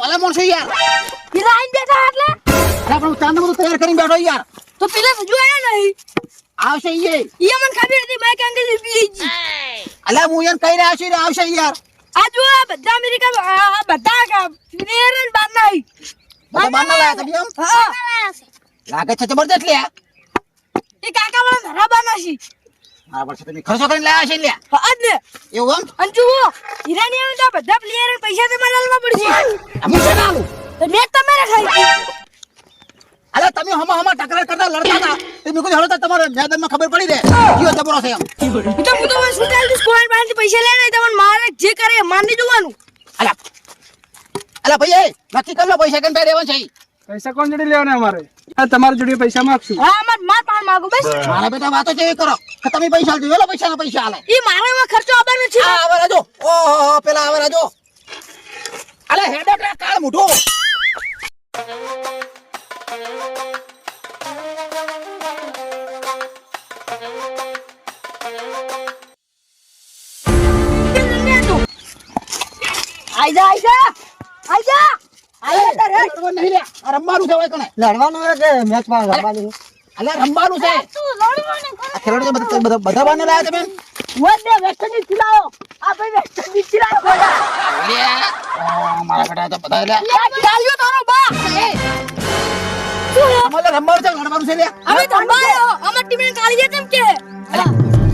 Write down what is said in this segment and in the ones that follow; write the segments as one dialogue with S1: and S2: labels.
S1: ભલે માણસો યાર.
S2: પેલા આઈને બેઠા એટલે?
S1: અરે પણ ચાંદ બધું તૈયાર કરીને બેઠો યાર.
S2: તો પેલા હજુ આયા નહીં?
S1: આવશે ઈએ
S2: ઈએ મને ખબર હતી મેં કેમ કે પી જી.
S1: અલ્યા હું યાર કહી રહ્યા છું આવશે યાર.
S2: આ જો આ બધા અમેરિકા બધા પ્લેયર જ બાર નહીં
S1: બધા બાર ના લાયા તમે એમ?
S2: હા.
S1: લાગે છે જબરદસ્ત લે.
S2: એ કાકા વાળા ઘરા બાર નાસી
S1: મારા વર્ષે તમે ખર્ચો કરીને લાયા છે લ્યા?
S2: હા જ ને.
S1: એવું એમ?
S2: અને જુઓ હીરાની આવે તો બધા પ્લેયર પૈસા તમારે આલવા પડશે.
S1: અમે છે ને આલું
S2: તો મેચ તમારે ખાઈ
S1: અરે તમે હમા હમા ટકરાર કરતા લડતા હતા. તે મેં કીધું હળો તમારે મેદાનમાં ખબર પડી દે. જીઓ જબરો છે એમ.
S2: તો હું તો શું ચાલતું સ્કોર પાસેથી પૈસા લઈને તમને મારે જે કરે માની જોવાનું.
S1: અલ્યા અલા ભાઈ એ નક્કી કરી લો પૈસા કેમ પે છે
S3: પૈસા કોણ જોડે લેવાના અમારે? તમારી જોડે પૈસા માંગશું.
S2: હા અમાર માર પાન માંગુ બસ.
S1: મારા બેટા વાતો છે કરો? કે તમે પૈસા આલજો એલો પૈસા પૈસા આલે.
S2: ઈ મારે એમાં ખર્ચો આવવાનો છે
S1: આ આવે રાજો. ઓહો પેલા આવે રાજો. અલે હેડો કે કાળ મુઠો
S2: આઈ જા આઈ જા આઈ જા.
S1: લડવાનું રમવાનું છે હોય કણે
S3: કે મેચમાં રમવાનું
S1: અલે રમવાનું છે.
S2: તું લડવાનું
S1: આ ખેલાડી બધા બધા બધા બાને. લાયા તમે
S2: વોડે વેસ્ટ ઇન્ડિઝ ચલાયો આ ભાઈ વેસ્ટ ઇન્ડિઝ ચલાયો ખોટા
S1: મારા બેટા તો બધા લે
S2: લે ચાલ્યો તારો બા
S1: અમારે રમવાનું છે લડવાનું છે લે
S2: હવે ધંબાયો અમાર ટીમે કાઢી દે તેમ કે?
S1: અલે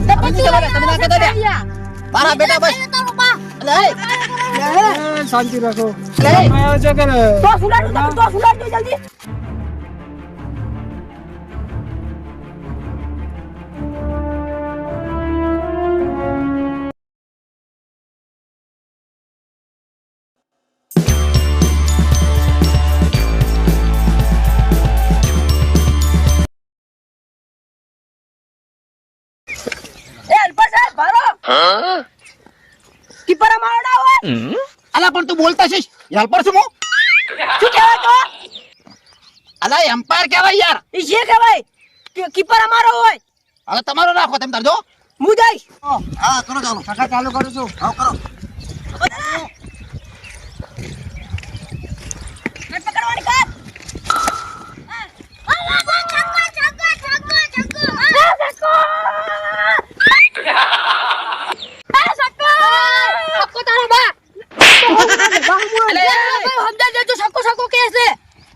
S1: તમે તમે ના કહેતા મારા બેટા બસ
S3: લે. શાંતિ રાખો.
S1: લે.
S3: આયો છે કે
S2: તો સુલાડ દે તો સુલાડ દે જલ્દી.
S1: અલા પણ તું બોલતા છે હેલ્પર છું હું
S2: શું કહેવાય તો?
S1: અલા એમ્પાયર કહેવાય યાર.
S2: ઈ જે કહેવાય? કીપર અમારો હોય.
S1: હવે તમારો રાખો તમે તાર જો.
S2: હું જઈશ.
S1: હા કરો ચાલો
S3: કાકા ચાલુ કરું છું.
S1: હા કરો
S2: મેં પકડવાની કર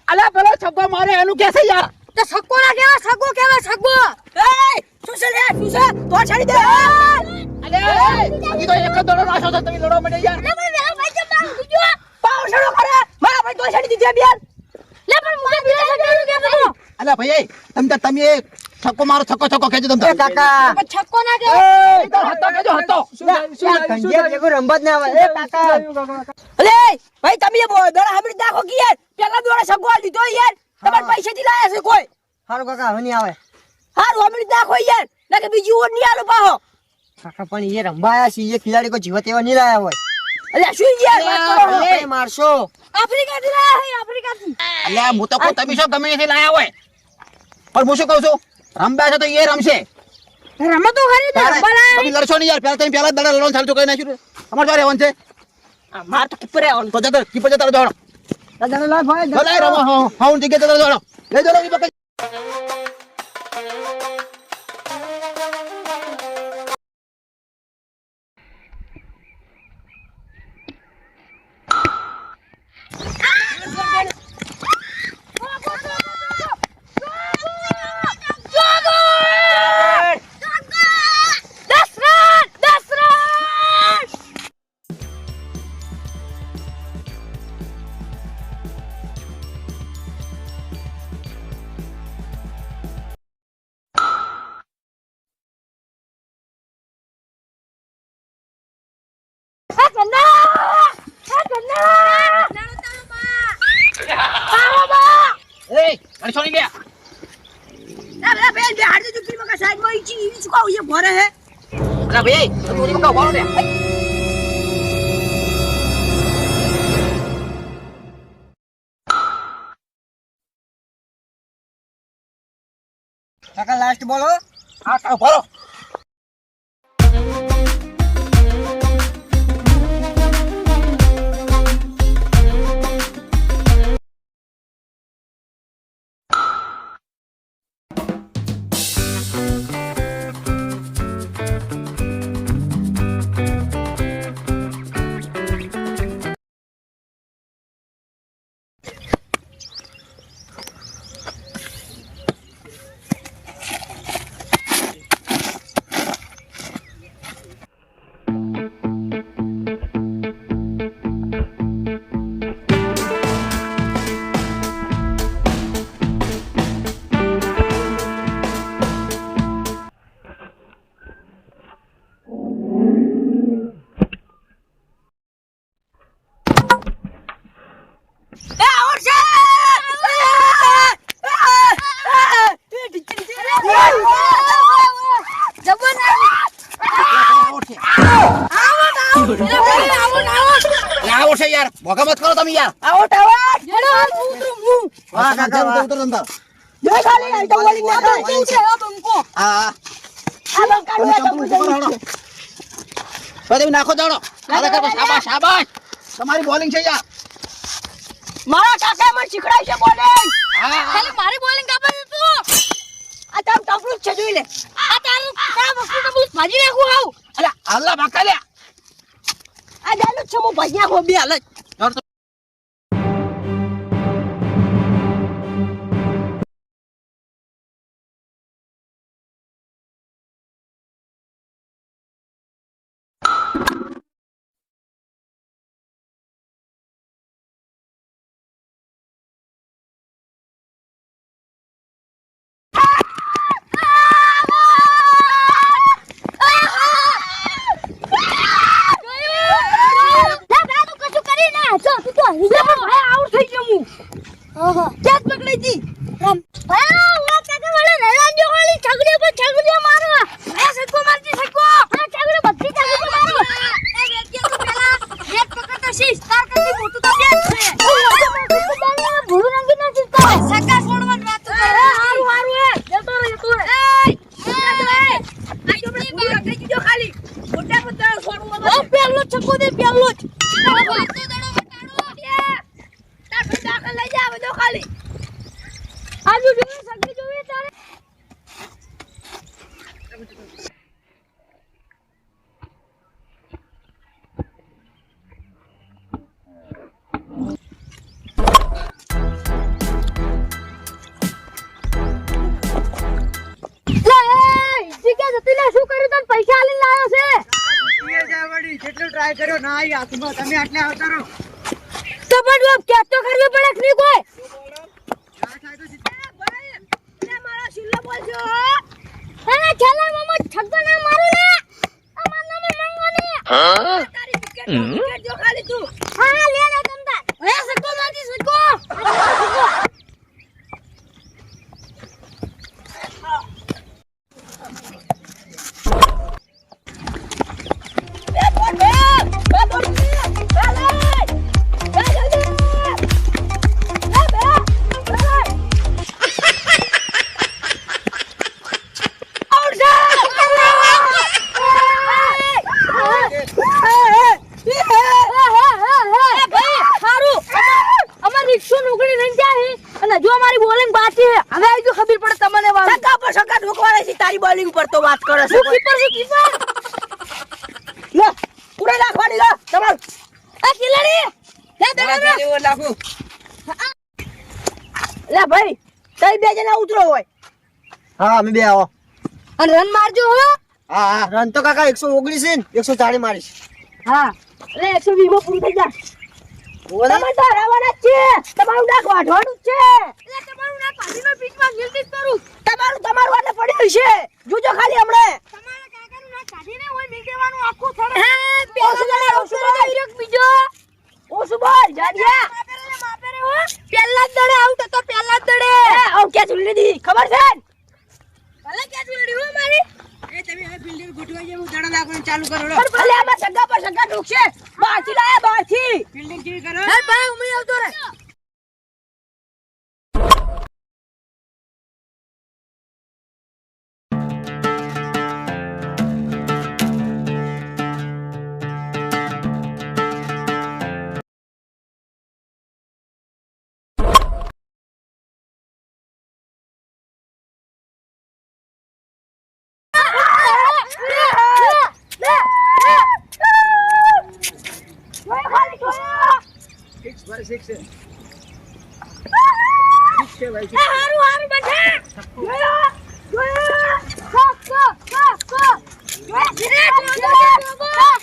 S1: અલા પેલો છગ્ગો મારે એનું કે છે યાર અલે હજી તો એક જ દડો નાખ્યો છે તમે લડવા માંડ્યા યાર
S2: પાવ શરૂ કરે મારા ભાઈ તો છડી દીધી બેન લે પણ મુકે બીજા છડી કે તો
S1: અલા ભાઈ તમ તો તમે છક્કો મારો છક્કો છક્કો કહેજો તમ તો.
S3: કાકા.
S2: પણ છક્કો ના કે
S1: હતો કેજો હતો
S3: થયું?
S4: ભેગું રમત ના આવે. એ કાકા?
S2: અલે ભાઈ તમે એ બો- દડા હામડી નાખો કે યાર? પેલા દોડા છક્કો આ લીધો યાર. તમાર પૈસા થી લાયા છે કોઈ?
S4: હારું કાકા હવે નહીં આવે.
S2: હારું હામડી નાખો યાર. ના કે બીજી ઓર નહીં આલો પાહો.
S4: કાકા પણ એ રંબાયા છે એ ખિલાડી કોઈ જીવત એવા નહીં લાયા હોય.
S2: અલે શું યાર? વાત કરો.
S4: મારશો.
S2: આફ્રિકા થી લાયા હે આફ્રિકા થી
S1: અલ્યા હું તો કો તમે શું ગમે છે લાયા હોય? પણ હું શું કહું છું? રમવા છે તો એ રમશે.
S2: રમત તો ખરી તો
S1: તમે લડશો નહીં યાર. પહેલા તમે જ દડા લડવાનું ચાલુ કરી નાખ્યું અમારે જો રહેવાનું છે.
S2: માર તો કીપર આવવાનું.
S1: તો જતો કીપર જતા દોડો.
S4: દાદા લાય ભાઈ
S1: ભલે રમો. હા હા. જગ્યાએ જતા દોડો. લઈ દોડો અલા ભાઈ ઊભા
S4: કાકા લાસ્ટ બોલો.
S1: હા કાં ઊભા યાર ભોગા મત કરો તમે યાર.
S2: આવો ટાવર. હેડો હાલ હું ઉતરું હું.
S4: વાહ, કાકા, વાહ.
S1: ઉતરો અંદર
S2: જો ખાલી આ તો બોલી ના તો ઉતરે આ બંકો
S1: હા હા.
S2: આ બંકાનું
S1: તમે
S2: આ તો
S1: હાલો. હવે નાખો દાડો. આલા કરો શાબાશ શાબાશ. તમારી બોલિંગ છે યાર.
S2: મારા કાકા મને શીખડાય છે બોલિંગ.
S1: હા
S2: ખાલી મારી બોલિંગ કાપે છે તું. આ તારું ટપલું છે જોઈ લે. આ તારું તારા વસ્તુ ટપલું ભાજી નાખું આવ.
S1: અલા અલ્લા બાકા લે
S2: આ જાનું જ છે હું ભાજી નાખું બે હાલ
S5: પેલો છક્કો દે પેલો જ.
S3: આવી હાથમાં તમે આટલે આવતા
S5: તો પણ તું કે તો કરવી પડે કે નહીં કોઈ? મારો હા. લે લે તમતા હે સકો મારતી સક્કો.
S2: લે ભાઈ તઈ બે જણા ઉતરો હોય.
S4: હા અમે બે આવો.
S5: અને રન મારજો હો.
S4: હા હા. રન તો કાકા એકસો ઓગણીસ છે ને એકસો ચાલીસ મારીશ.
S5: હા.
S2: લે એકસો વીમો પૂરું થઈ જાય. તમે તો હરાવાના છે. તમારું નાક વાઢવાનું છે.
S5: એટલે તમારું પીચમાં કરું.
S2: તમારું તમારું આટલે પડ્યું છે. જોજો ખાલી હમણે.
S5: તમારા કાકાનું કાઢીને હોય મેં આખું થડે. બીજો.
S2: જાડિયા.
S5: પહેલા જ દડે આઉટ હતો પહેલા જ દડે
S2: આવ ક્યાં ચૂલી લીધી ખબર છે
S5: ભલે ક્યાં જોડી હો. મારી
S3: એ તમે હવે ફિલ્ડિંગ ગોઠવાઈ જાય હું દડા નાખવાનું ચાલુ કરો
S2: ભલે આમાં સગા પર સગા
S3: કેવી કરો
S5: હે ઉમી આવતો રે
S3: ભાઈ શીખશે શીખશે ભાઈ
S5: હારું હારું બધા
S2: ગયો ગયો કો કો કો ગયો ધીરે ધીરે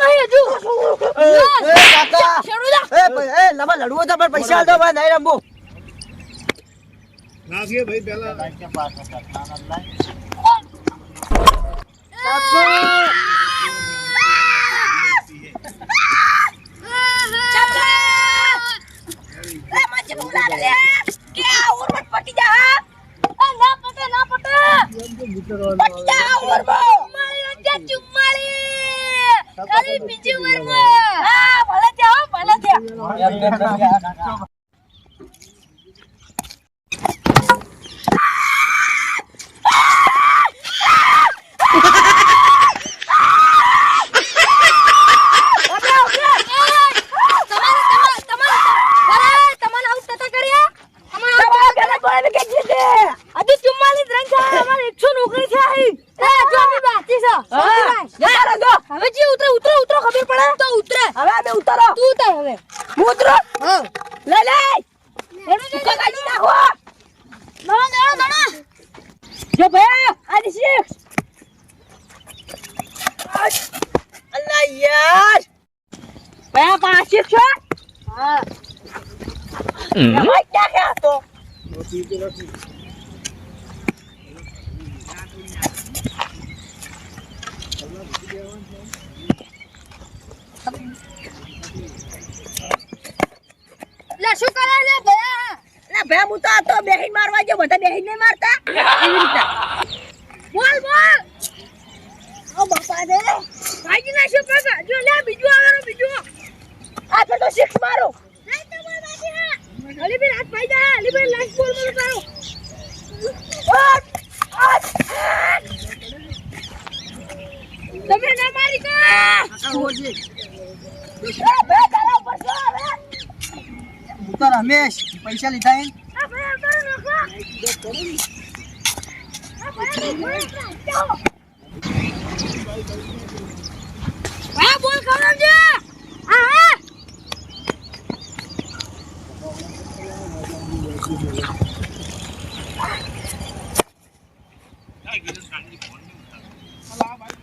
S2: નહીં હજુ.
S4: એ કાકા.
S2: શેરુ જા
S4: એ ભાઈ, એ લમા લડવું તો પણ પૈસા આલ દો ભાઈ નહીં રમવું
S2: લે Yeah. હા શું કરે લે ભયા?
S4: લે ભયા હું તો આ તો બેહીન મારવા જો બધા બેહીન નહીં મારતા? એવી
S2: બોલ બોલ. ઓ બાપા રે ના શું પગ. જો લે બીજું આવેરો બીજું. આ તો તો સિક્સ મારો. નહીં તો બોલ બાકી હા અલી બી હાથ પાઈ જા અલી બી લાસ્ટ બોલ મને પાડો તમે ના મારી કો? એ બે તારા ઉપર છો હવે
S4: હું રમેશ પૈસા લીધા હે
S2: આ ભાઈ કરો નખો આ ભાઈ બોલ ખવડાવજે હા હા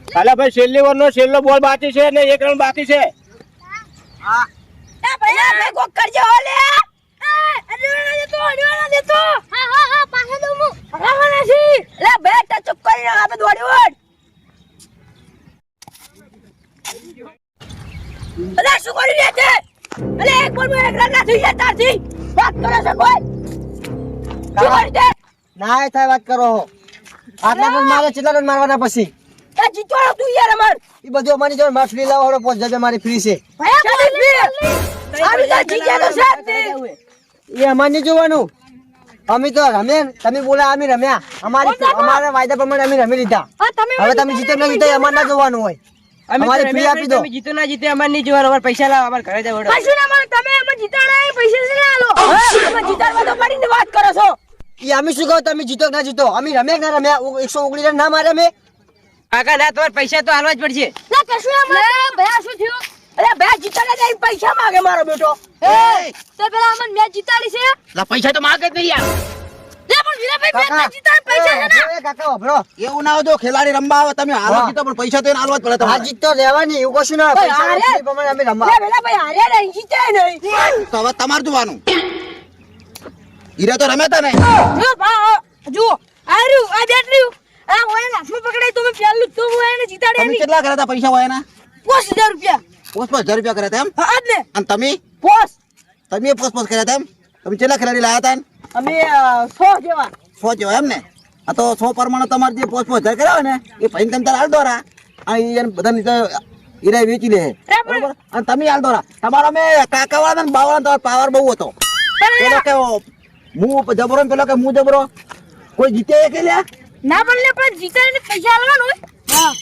S3: કાલા ભાઈ, છેલ્લી ઓવરનો છેલ્લો બોલ બાકી છે ને એક રન બાકી છે?
S2: ભાઈ કોક કરજો, હો હા હા હા હું. ચૂપ કરી ના આપે દોડી અલે, શું કરી રહ્યા છે અલે, એક બોલમાં એક રન ના થઈ જાય વાત કરે છે કોઈ?
S4: ના એ થાય વાત કરો. આટલા રન મારે કેટલા રન મારવાના પછી?
S2: એ જીતવાનો તું યાર અમાર.
S4: એ બધું અમારી જોડે માર ફ્રી લાવો હળો પોચ જજે મારી ફ્રી છે.
S2: આવી તો જીત્યા તો
S4: એ અમારે જોવાનું. અમે તો રમ્યા તમે બોલા અમે રમ્યા. અમારી અમારા વાયદા પ્રમાણે અમે રમી લીધા. હવે તમે જીતે ના જીતે અમારે ના જોવાનું હોય. અમારી ફ્રી આપી દો.
S6: જીતો ના જીતે અમાર નહીં જોવાનું. અમારે પૈસા લાવો અમારે ઘરે જવું
S2: કશું ના તમે અમે જીતાડા પૈસા છે આલો તમે જીતાડવા તો પડીને વાત કરો છો.
S4: એ અમે શું કહો તમે જીતો ના જીતો? અમે રમ્યા ના રમ્યા એકસો ઓગણીસ રન ના મારે અમે?
S6: કાકા ના તમારે પૈસા તો હાલવા જ પડશે.
S2: ના કશું ના મળે. ભયા શું થયું? અરે ભયા જીતાડા નહીં પૈસા માંગે મારો બેટો. એ તો પેલા અમન મેચ જીતાડી છે?
S1: લા પૈસા તો માગે જ નહીં યાર.
S2: લે પણ વીરાભાઈ મેચ જીતાડ પૈસા છે ને?
S4: કાકા વાપરો
S1: એવું ના હોય તો ખેલાડી રમવા આવે તમે હાલો. જીતો પણ પૈસા તો એને હાલવા જ પડે
S4: આ
S1: તમારે.
S4: જીત તો રહેવાની એવું કશું ના પૈસા
S2: હારે.
S4: પ્રમાણે અમે રમવા.
S2: લે ભાઈ હાર્યા નહીં જીતે નહીં.
S1: તો હવે તમારે જોવાનું. હીરા તો રમેતા તા ને?
S2: જો જુઓ આ રહ્યું આ બેટ રહ્યું આ હોય ને હાથમાં પકડાય તો મેં પહેલું તો હું એને જીતાડે
S1: તમે કેટલા કર્યા હતા પૈસા હોય ને
S2: પોસ હજાર રૂપિયા.
S1: પોસ પોસ હજાર રૂપિયા કર્યા હતા એમ?
S2: હા ને.
S1: અને તમે?
S2: પોસ.
S1: તમે પોસ પોસ કર્યા હતા એમ? તમે કેટલા ખેલાડી લાયા હતા
S2: અમે સો જેવા.
S1: સો જેવા એમ ને? આ તો સો પ્રમાણે તમારે જે પોસ પોસ હજાર કર્યા હોય ને એ પૈસા તમે તારે હાલ દોરા આ ઈ એને બધાની હીરા વેચી લે બરાબર? અને તમે હાલ દોરા તમારો અમે કાકા વાળા ને બાવાળા તમારો પાવર બહુ હતો. પેલો કે હું જબરો ને પેલો કે હું જબરો? કોઈ જીતે કે લે
S2: ના પણ લે પણ જીતાડીને પૈસા આલવાનું હોય? હા.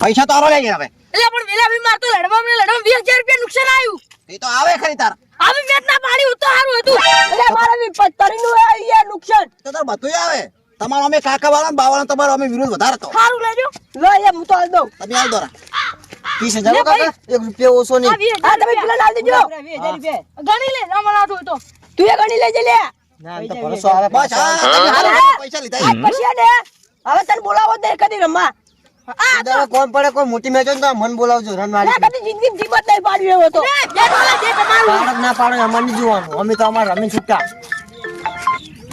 S1: પૈસા તો આલો લે યાર હવે.
S2: એટલે પણ વેલા ભી મારતો લડવા મને લડવા 20000 રૂપિયા નુકસાન આવ્યું
S1: એ તો આવે ખરી તાર.
S2: આવે મેચ ના પાડી હું તો હારું હતું. એટલે મારા ભી પત્તરી નું યાર નુકસાન.
S1: તો તાર બધું આવે. તમારો અમે કાકા વાળા બાવાળા તમારો અમે વિરોધ વધારે હતો.
S2: સારું લેજો. લો યાર હું તો આલ દઉં.
S1: તમે
S4: આલ કાકા એક રૂપિયા ઓછો નહીં.
S2: હા તમે પેલા લાલ દેજો.
S6: વીસ રૂપિયા
S2: ગણી લે ના તો. તું એ ગણી લેજે લે. હવે તને બોલાવો દે કદી રમવા.
S4: દાદા કોણ પડે કોઈ મોટી મેચ તો મન બોલાવજો રન
S2: ના કદી જિંદગી જીવત નહીં પાડ્યો એવો તો. જે બોલે જે તમારું.
S4: પાડક ના પાડો અમારે નહીં જોવાનું અમે તો અમારે રમી છૂટા.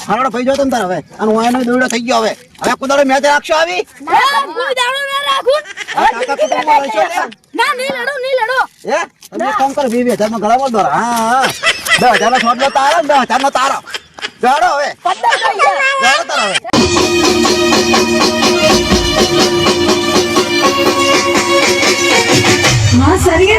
S1: હાલો ભાઈ જો તમ તાર હવે. અને હું એનો દોડો થઈ ગયો હવે. હવે કુદાડો મેચ રાખશો આવી?
S2: ના કોઈ દાડો ના રાખું. હવે
S1: કાકા.
S2: ના નહીં લડો નહીં લડો.
S1: હે? તમે એક કામ કરો વીસ વીસ ગળા બોલ દોરા. હા હા. દસ નો શોટ નો તારો ને દસ નો તારો. గాడో సరిగా